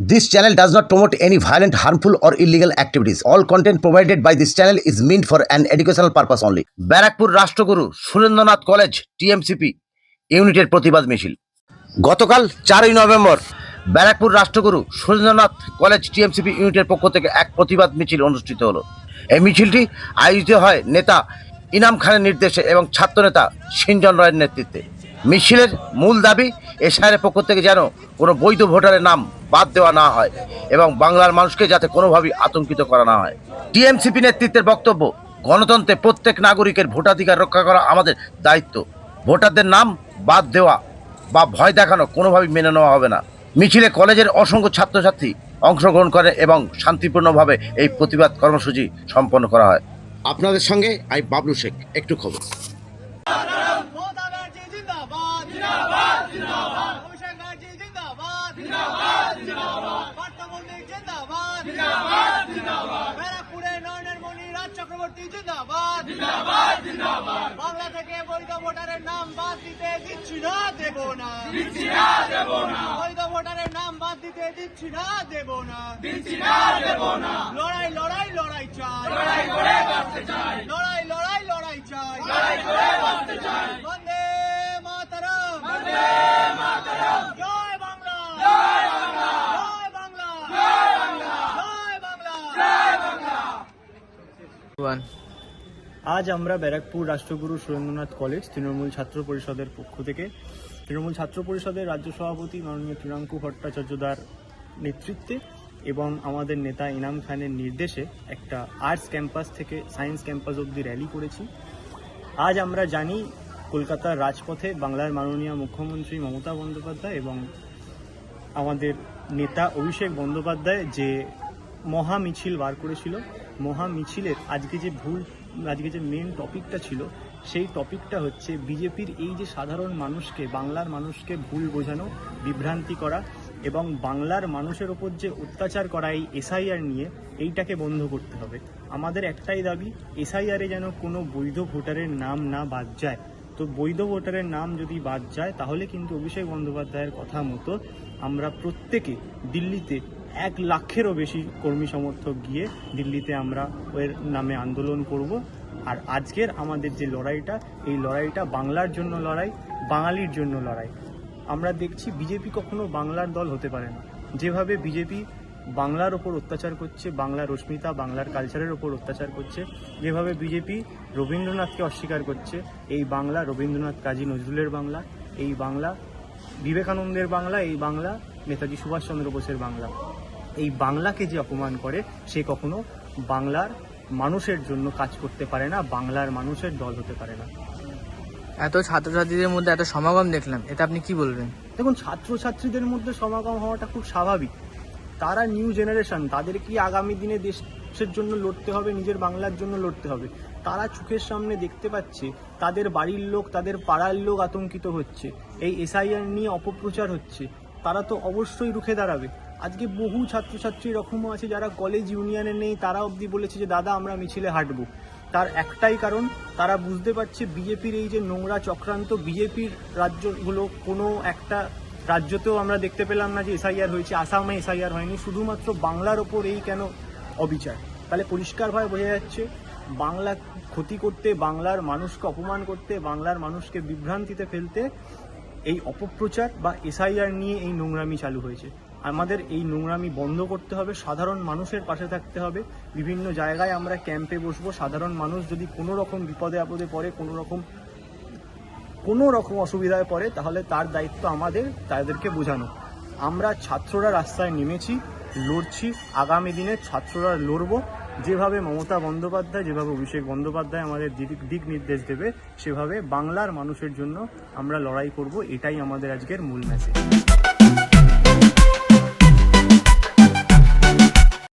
This channel does not promote any violent, harmful, or illegal activities. All content provided by this channel is meant for an educational purpose only. Barrackpore Rashtraguru Surendranath college TMCP ইউনিটের প্রতিবাদ মিছিল গতকাল চারই November Barrackpore Rashtraguru Surendranath college TMCP ইউনিটের পক্ষ থেকে এক প্রতিবাদ মিছিল অনুষ্ঠিত হলো এই মিছিলটি আয়োজিত হয় নেতা ইনাম খানের নির্দেশে এবং ছাত্রনেতা সিঞ্জন রায়ের নেতৃত্বে মিছিলের মূল দাবি এসআইয়ের পক্ষ থেকে যেন কোনো বৈধ ভোটারের নাম বাদ দেওয়া না হয় এবং বাংলার মানুষকে যাতে কোনোভাবেই আতঙ্কিত করা না হয়। টিএমসিপি নেতৃত্বের বক্তব্য, গণতন্ত্রে প্রত্যেক নাগরিকের ভোটাধিকার রক্ষা করা আমাদের দায়িত্ব। ভোটারদের নাম বাদ দেওয়া বা ভয় দেখানো কোনোভাবেই মেনে নেওয়া হবে না। মিছিলে কলেজের অসংখ্য ছাত্রছাত্রী অংশগ্রহণ করে এবং শান্তিপূর্ণভাবে এই প্রতিবাদ কর্মসূচি সম্পন্ন করা হয়। আপনাদের সঙ্গে আই বাবলু শেখ, একটু খবর মমতা ব্যানার্জি জিন্দাবাদ জিন্দাবাদ জিন্দাবাদ অভিষেক ব্যানার্জি জিন্দাবাদ। জিন্দাবাদ জিন্দাবাদ। ব্যারাকপুরে নয়নের মণি রাজ চক্রবর্তী জিন্দাবাদ। বাংলা থেকে বৈধ ভোটারের নাম বাদ দিতে দিচ্ছি না দেব না। বৈধ ভোটারের নাম বাদ দিতে দিচ্ছি না দেব না। লড়াই লড়াই লড়াই চাই। লড়াই লড়াই লড়াই চাই। লড়াই করে বাঁচতে চাই। আজ আমরা ব্যারাকপুর রাষ্ট্রগুরু সুরেন্দ্রনাথ কলেজ, তৃণমূল ছাত্র পরিষদের পক্ষ থেকে। তৃণমূল ছাত্র পরিষদের রাজ্য সভাপতি মাননীয় তৃণাঙ্কু ভট্টাচার্যদার নেতৃত্বে এবং আমাদের নেতা ইনাম খানের নির্দেশে একটা আর্টস ক্যাম্পাস থেকে সায়েন্স ক্যাম্পাস অবধি র্যালি করেছি। আজ আমরা জানি কলকাতার রাজপথে বাংলার মাননীয় মুখ্যমন্ত্রী মমতা বন্দ্যোপাধ্যায় এবং আমাদের নেতা অভিষেক বন্দ্যোপাধ্যায় যে মহা মিছিল বার করেছিল মহা মিছিলের আজকে যে ভুল, আজকে যে মেন টপিকটা ছিল, সেই টপিকটা হচ্ছে বিজেপির এই যে সাধারণ মানুষকে, বাংলার মানুষকে ভুল বোঝানো, বিভ্রান্তি করা এবং বাংলার মানুষের ওপর যে অত্যাচার করা এই এসআইআর নিয়ে, এইটাকে বন্ধ করতে হবে। আমাদের একটাই দাবি এসআইআরে যেন কোনো বৈধ ভোটারের নাম না বাদ যায়। তো বৈধ ভোটারের নাম যদি বাদ যায়, তাহলে কিন্তু অভিষেক বন্দ্যোপাধ্যায়ের কথা মতো আমরা প্রত্যেকে দিল্লিতে এক লাখেরও বেশি কর্মী সমর্থক গিয়ে দিল্লিতে আমরা এর নামে আন্দোলন করব। আর আজকের আমাদের যে লড়াইটা, এই লড়াইটা বাংলার জন্য লড়াই, বাঙালির জন্য লড়াই। আমরা দেখছি বিজেপি কখনো বাংলার দল হতে পারে না। যেভাবে বিজেপি বাংলার ওপর অত্যাচার করছে, বাংলার রশ্মিতা, বাংলার কালচারের ওপর অত্যাচার করছে, যেভাবে বিজেপি রবীন্দ্রনাথকে অস্বীকার করছে, এই বাংলা রবীন্দ্রনাথ কাজী নজরুলের বাংলা, এই বাংলা বিবেকানন্দের বাংলা, এই বাংলা নেতাজি সুভাষচন্দ্র বোসের বাংলা। এই বাংলাকে যে অপমান করে সে কখনো বাংলার মানুষের জন্য কাজ করতে পারে না বাংলার মানুষের দল হতে পারে না। এত ছাত্রছাত্রীদের মধ্যে এত সমাগম দেখলাম এটা আপনি কি বলবেন? দেখুন ছাত্রছাত্রীদের মধ্যে সমাগম হওয়াটা খুব স্বাভাবিক। তারা নিউ জেনারেশন তাদের কি আগামী দিনে দেশের জন্য লড়তে হবে নিজের বাংলার জন্য লড়তে হবে? তারা চোখের সামনে দেখতে পাচ্ছে তাদের বাড়ির লোক তাদের পাড়ার লোক আতঙ্কিত হচ্ছে। এই এসআইআর নিয়ে অপপ্রচার হচ্ছে। তারা তো অবশ্যই রুখে দাঁড়াবে। আজকে বহু ছাত্রছাত্রী এরকমও আছে যারা কলেজ ইউনিয়নে নেই, তারা অবধি বলেছে যে, দাদা, আমরা মিছিলে হাঁটবো। তার একটাই কারণ, তারা বুঝতে পারছে বিজেপির এই যে নোংরা চক্রান্ত বিজেপির রাজ্যগুলো কোনো একটা রাজ্যতেও আমরা দেখতে পেলাম না যে এসআইআর হয়েছে। আসামে এসআইআর হয়নি। শুধুমাত্র বাংলার ওপর এই কেন অবিচার? তাহলে পরিষ্কারভাবে বোঝা যাচ্ছে, বাংলা ক্ষতি করতে, বাংলার মানুষকে অপমান করতে, বাংলার মানুষকে বিভ্রান্তিতে ফেলতে এই অপপ্রচার বা এসআইআর নিয়ে এই নোংরামি চালু হয়েছে। আমাদের এই নোংরামি বন্ধ করতে হবে, সাধারণ মানুষের পাশে থাকতে হবে। বিভিন্ন জায়গায় আমরা ক্যাম্পে বসবো, সাধারণ মানুষ যদি কোনো রকম বিপদে আপদে পড়ে, কোনো রকম কোনো রকম অসুবিধায় পড়ে, তাহলে তার দায়িত্ব আমাদের, তাদেরকে বোঝানো। আমরা ছাত্ররা রাস্তায় নেমেছি, লড়ছি, আগামী দিনে ছাত্ররা লড়বো। যেভাবে মমতা বন্দ্যোপাধ্যায়, যেভাবে অভিষেক বন্দ্যোপাধ্যায় আমাদের দিক নির্দেশ দেবে, সেভাবে বাংলার মানুষের জন্য আমরা লড়াই করব, এটাই আমাদের আজকের মূল মেসেজ